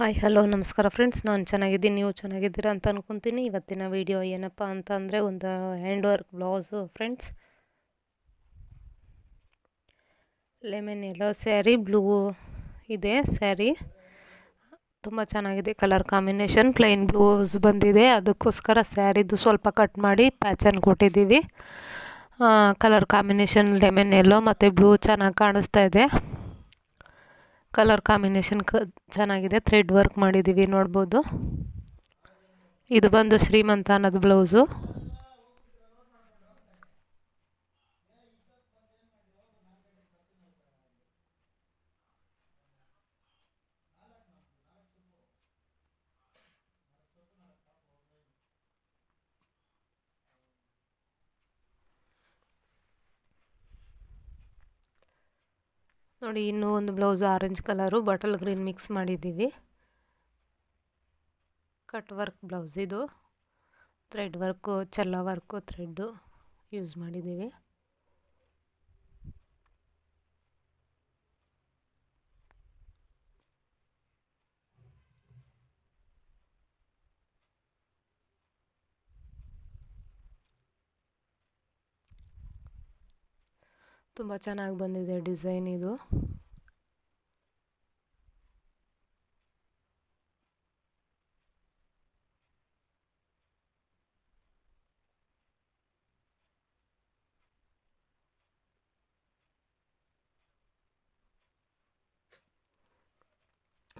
Hi, hello, ನಮಸ್ಕಾರ friends ನಾನು ಚೆನ್ನಾಗಿದ್ದೀನಿ, ನೀವು ಚೆನ್ನಾಗಿದ್ದೀರಾ ಅಂತ ಅನ್ಕೊತೀನಿ. ಇವತ್ತಿನ ವಿಡಿಯೋ ಏನಪ್ಪ ಅಂತ ಅಂದರೆ ಒಂದು hand work blouse friends lemon yellow sari blue ಇದೆ ಸ್ಯಾರಿ ತುಂಬ ಚೆನ್ನಾಗಿದೆ ಕಲರ್ ಕಾಂಬಿನೇಷನ್ ಪ್ಲೈನ್ ಬ್ಲೌಸ್ ಬಂದಿದೆ. ಅದಕ್ಕೋಸ್ಕರ ಸ್ಯಾರಿದು ಸ್ವಲ್ಪ ಕಟ್ ಮಾಡಿ ಪ್ಯಾಚನ್ನು ಕೊಟ್ಟಿದ್ದೀವಿ. ಕಲರ್ ಕಾಂಬಿನೇಷನ್ ಲೆಮನ್ ಎಲ್ಲೋ ಮತ್ತು ಬ್ಲೂ ಚೆನ್ನಾಗಿ ಕಾಣಿಸ್ತಾ ಇದೆ. ಕಲರ್ ಕಾಂಬಿನೇಷನ್ ಕ ಚೆನ್ನಾಗಿದೆ ಥ್ರೆಡ್ ವರ್ಕ್ ಮಾಡಿದ್ದೀವಿ ನೋಡ್ಬೋದು. ಇದು ಬಂದು ಶ್ರೀಮಂತ ಅನ್ನೋದು ಬ್ಲೌಸು ನೋಡಿ, ಇನ್ನೂ ಒಂದು blouse orange colour bottle green mix ಮಾಡಿದ್ದೀವಿ. ಕಟ್ ವರ್ಕ್ ಬ್ಲೌಸ್ ಇದು. ಥ್ರೆಡ್ ವರ್ಕು ಚಲ್ಲ ವರ್ಕು ಥ್ರೆಡ್ಡು ಯೂಸ್ ಮಾಡಿದ್ದೀವಿ. ತುಂಬ ಚೆನ್ನಾಗಿ ಬಂದಿದೆ ಡಿಸೈನ್ ಇದು.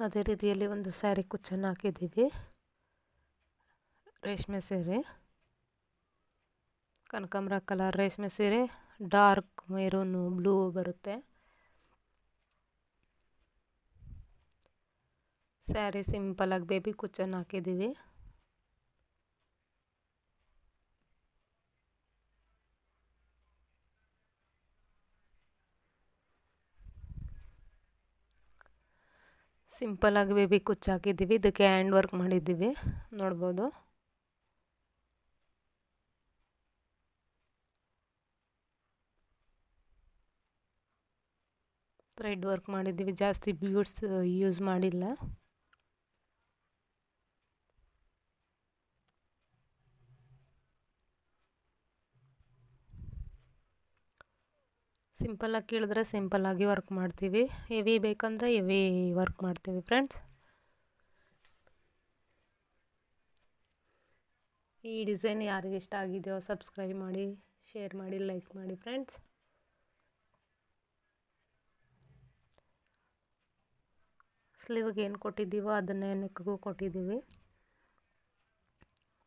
ಅದೇ ರೀತಿಯಲ್ಲಿ ಒಂದು ಸ್ಯಾರಿ ಕುಚ್ಚನ್ನು ಹಾಕಿದ್ದೀವಿ. ರೇಷ್ಮೆ ಸೀರೆ. ಕನಕಾಂಬ್ರ ಕಲರ್ ರೇಷ್ಮೆ ಸೀರೆ. ಡಾರ್ಕ್ ಮೆರೂನು ಬ್ಲೂ ಬರುತ್ತೆ. ಸ್ಯಾರಿ ಸಿಂಪಲಾಗಿ ಬೇಬಿ ಕುಚ್ಚನ್ನು ಹಾಕಿದ್ದೀವಿ. ಸಿಂಪಲಾಗಿ ಬೇಬಿ ಕುಚ್ಚು ಹಾಕಿದ್ದೀವಿ. ಇದಕ್ಕೆ ಹ್ಯಾಂಡ್ ವರ್ಕ್ ಮಾಡಿದ್ದೀವಿ. ನೋಡ್ಬೋದು. ಥ್ರೆಡ್ ವರ್ಕ್ ಮಾಡಿದ್ದೀವಿ. ಜಾಸ್ತಿ ಬ್ಯೂಟ್ಸ್ ಯೂಸ್ ಮಾಡಿಲ್ಲ. ಸಿಂಪಲಾಗಿ ಕೇಳಿದ್ರೆ ಸಿಂಪಲ್ಲಾಗಿ ವರ್ಕ್ ಮಾಡ್ತೀವಿ. ಹೆವಿ ಬೇಕಂದರೆ ಹೆವಿ ವರ್ಕ್ ಮಾಡ್ತೀವಿ ಫ್ರೆಂಡ್ಸ್ ಈ ಡಿಸೈನ್ ಯಾರಿಗೆ ಇಷ್ಟ ಆಗಿದೆಯೋ ಸಬ್ಸ್ಕ್ರೈಬ್ ಮಾಡಿ ಶೇರ್ ಮಾಡಿ ಲೈಕ್ ಮಾಡಿ ಫ್ರೆಂಡ್ಸ್ ಸ್ಲೀವ್ಗೆ ಏನು ಕೊಟ್ಟಿದ್ದೀವೋ ಅದನ್ನೇ ನೆಕ್ಗೂ ಕೊಟ್ಟಿದ್ದೀವಿ.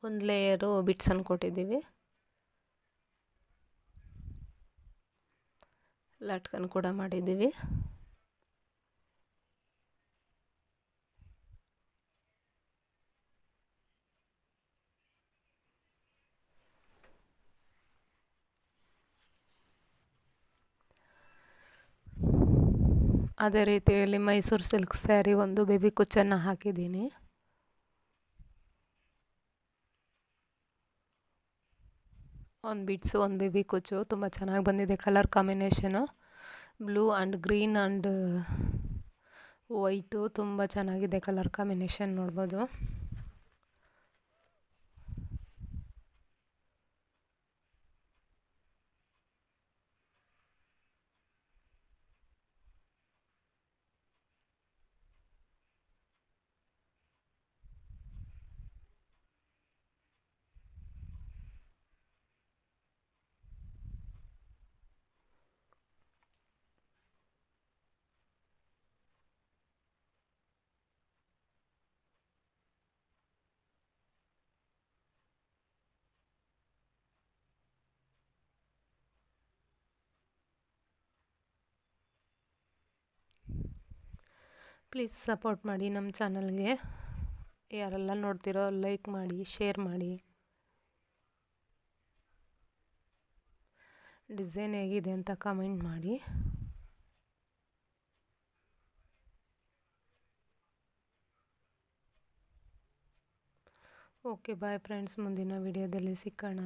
ಒಂದು ಲೇಯರು ಬಿಟ್ಸನ್ನು ಕೊಟ್ಟಿದ್ದೀವಿ. ಲಟ್ಕನ್ ಕೂಡ ಮಾಡಿದ್ದೀವಿ. ಅದೇ ರೀತಿಯಲ್ಲಿ ಮೈಸೂರು ಸಿಲ್ಕ್ ಸ್ಯಾರಿ ಒಂದು ಬೇಬಿ ಕುಚ್ಚನ್ನು ಹಾಕಿದ್ದೀನಿ. ಒಂದು ಬಿಡ್ಸು ಒಂದು ಬೇಬಿ ಕುಚ್ಚು. ತುಂಬ ಚೆನ್ನಾಗಿ ಬಂದಿದೆ colour combination. Blue and green and white ತುಂಬ ಚೆನ್ನಾಗಿದೆ ಕಲರ್ ಕಾಂಬಿನೇಷನ್ ನೋಡ್ಬೋದು. ಪ್ಲೀಸ್ ಸಪೋರ್ಟ್ ಮಾಡಿ ನಮ್ಮ ಚಾನಲ್ಗೆ. ಯಾರೆಲ್ಲ ನೋಡ್ತಿರೋ ಲೈಕ್ ಮಾಡಿ, ಶೇರ್ ಮಾಡಿ. ಡಿಸೈನ್ ಹೇಗಿದೆ ಅಂತ ಕಮೆಂಟ್ ಮಾಡಿ. Okay, bye friends. ಮುಂದಿನ ವಿಡಿಯೋದಲ್ಲಿ ಸಿಕ್ಕೋಣ